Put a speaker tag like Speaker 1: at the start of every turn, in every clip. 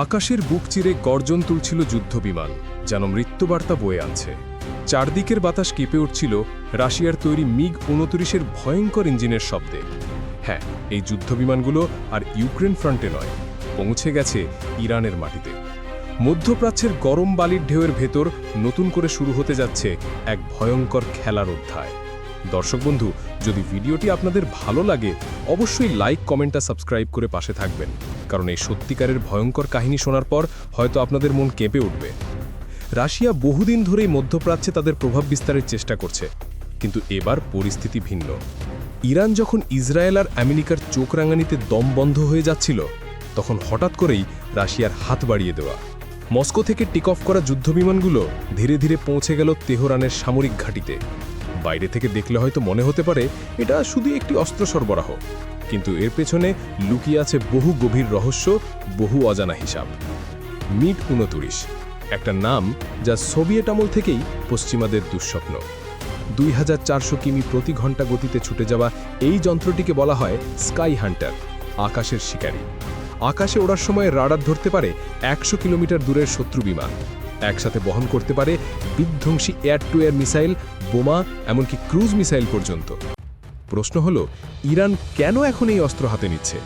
Speaker 1: আকাশের বুক চিরে গর্জন তুলছিল যুদ্ধবিমান, যেন মৃত্যুবার্তা বয়ে আনছে। চারদিকের বাতাস কেঁপে উঠছিল রাশিয়ার তৈরি মিগ উনত্রিশের ভয়ঙ্কর ইঞ্জিনের শব্দে। হ্যাঁ এই যুদ্ধবিমানগুলো আর ইউক্রেন ফ্রন্টে নয়, পৌঁছে গেছে ইরানের মাটিতে। মধ্যপ্রাচ্যের গরম বালির ঢেউয়ের ভেতর নতুন করে শুরু হতে যাচ্ছে এক ভয়ঙ্কর খেলার অধ্যায়। দর্শক বন্ধু, যদি ভিডিওটি আপনাদের ভালো লাগে, অবশ্যই লাইক, কমেন্ট আর সাবস্ক্রাইব করে পাশে থাকবেন। কারণ এই সত্যিকারের ভয়ঙ্কর কাহিনী শোনার পর হয়তো আপনাদের মন কেঁপে উঠবে। রাশিয়া বহুদিন ধরেই মধ্যপ্রাচ্যে তাদের প্রভাব বিস্তারের চেষ্টা করছে। কিন্তু এবার পরিস্থিতি ভিন্ন। ইরান যখন ইসরায়েল আর আমেরিকার চোখ রাঙানিতে দম বন্ধ হয়ে যাচ্ছিল, তখন হঠাৎ করেই রাশিয়ার হাত বাড়িয়ে দেওয়া। মস্কো থেকে টিক অফ করা যুদ্ধবিমানগুলো ধীরে ধীরে পৌঁছে গেল তেহরানের সামরিক ঘাঁটিতে। বাইরে থেকে দেখলে হয়তো মনে হতে পারে এটা শুধু একটি অস্ত্র সরবরাহ। কিন্তু এর পেছনে লুকিয়ে আছে বহু গভীর রহস্য, বহু অজানা হিসাব। মিট উনতুরিশ একটা নাম যা সোভিয়েট আমল থেকেই পশ্চিমাদের দুঃস্বপ্ন। দুই হাজার চারশো কিমি প্রতি ঘণ্টা গতিতে ছুটে যাওয়া এই যন্ত্রটিকে বলা হয় স্কাই হান্টার, আকাশের শিকারী। আকাশে ওড়ার সময় রাডার ধরতে পারে একশো কিলোমিটার দূরের শত্রু বিমান। একসাথে বহন করতে পারে বিধ্বংসী এয়ার টু এয়ার মিসাইল, বোমা, এমনকি ক্রুজ মিসাইল পর্যন্ত। প্রশ্ন হল, ইরান কেন এখন এই অস্ত্র হাতে নিচ্ছে?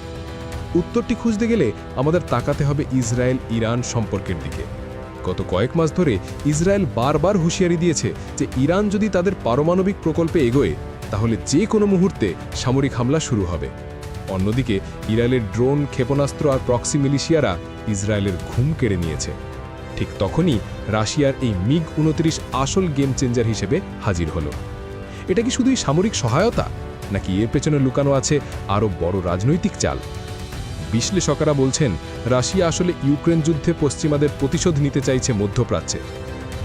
Speaker 1: উত্তরটি খুঁজতে গেলে আমাদের তাকাতে হবে ইসরায়েল ইরান সম্পর্কের দিকে। গত কয়েক মাস ধরে ইসরায়েল বারবার হুঁশিয়ারি দিয়েছে যে ইরান যদি তাদের পারমাণবিক প্রকল্পে এগোয়, তাহলে যে কোনো মুহূর্তে সামরিক হামলা শুরু হবে। অন্যদিকে, ইরানের ড্রোন, ক্ষেপণাস্ত্র আর প্রক্সি মিলিশিয়ারা ইসরায়েলের ঘুম কেড়ে নিয়েছে। ঠিক তখনই রাশিয়ার এই মিগ উনত্রিশ আসল গেম চেঞ্জার হিসেবে হাজির হলো। এটা কি শুধুই সামরিক সহায়তা? নাকি এর পেছনে লুকানো আছে আরও বড় রাজনৈতিক চাল? বিশ্লেষকরা বলছেন, রাশিয়া আসলে ইউক্রেন যুদ্ধে পশ্চিমাদের প্রতিশোধ নিতে চাইছে মধ্যপ্রাচ্যে।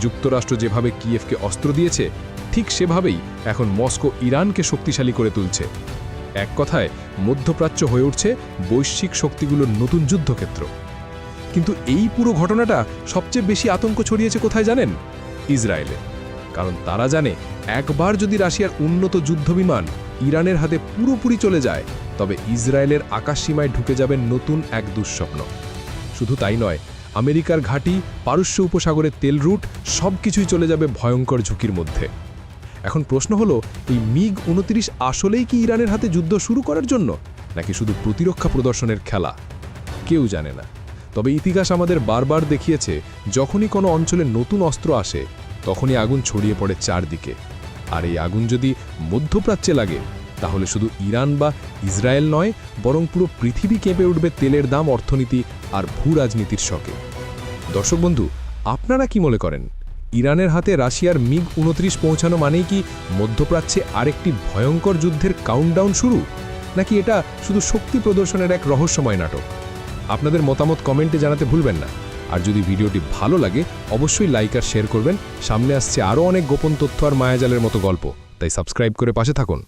Speaker 1: যুক্তরাষ্ট্র যেভাবে কিয়েফকে অস্ত্র দিয়েছে, ঠিক সেভাবেই এখন মস্কো ইরানকে শক্তিশালী করে তুলছে। এক কথায়, মধ্যপ্রাচ্য হয়ে উঠছে বৈশ্বিক শক্তিগুলোর নতুন যুদ্ধক্ষেত্র। কিন্তু এই পুরো ঘটনাটা সবচেয়ে বেশি আতঙ্ক ছড়িয়েছে কোথায় জানেন? ইসরায়েলে। কারণ তারা জানে, একবার যদি রাশিয়ার উন্নত যুদ্ধবিমান ইরানের হাতে পুরোপুরি চলে যায়, তবে ইসরায়েলের আকাশসীমায় ঢুকে যাবে নতুন এক দুঃস্বপ্ন। শুধু তাই নয়, আমেরিকার ঘাঁটি, পারস্য উপসাগরের তেল রুট সব কিছুই চলে যাবে ভয়ঙ্কর ঝুঁকির মধ্যে। এখন প্রশ্ন হলো, এই মিগ উনত্রিশ আসলেই কি ইরানের হাতে যুদ্ধ শুরু করার জন্য, নাকি শুধু প্রতিরক্ষা প্রদর্শনের খেলা? কেউ জানে না। তবে ইতিহাস আমাদের বারবার দেখিয়েছে, যখনই কোনো অঞ্চলে নতুন অস্ত্র আসে, তখনই আগুন ছড়িয়ে পড়ে চারদিকে। আর এই আগুন যদি মধ্যপ্রাচ্যে লাগে, তাহলে শুধু ইরান বা ইসরায়েল নয়, বরং পুরো পৃথিবী কেঁপে উঠবে তেলের দাম, অর্থনীতি আর ভূ রাজনীতির শকে। দর্শক বন্ধু, আপনারা কি মনে করেন? ইরানের হাতে রাশিয়ার মিগ উনত্রিশ পৌঁছানো মানেই কি মধ্যপ্রাচ্যে আরেকটি ভয়ঙ্কর যুদ্ধের কাউন্টডাউন শুরু? নাকি এটা শুধু শক্তি প্রদর্শনের এক রহস্যময় নাটক? আপনাদের মতামত কমেন্টে জানাতে ভুলবেন না। আর যদি ভিডিওটি ভালো লাগে, অবশ্যই লাইক আর শেয়ার করবেন। সামনে আসছে আরও অনেক গোপন তথ্য আর মায়াজালের মতো গল্প। তাই সাবস্ক্রাইব করে পাশে থাকুন।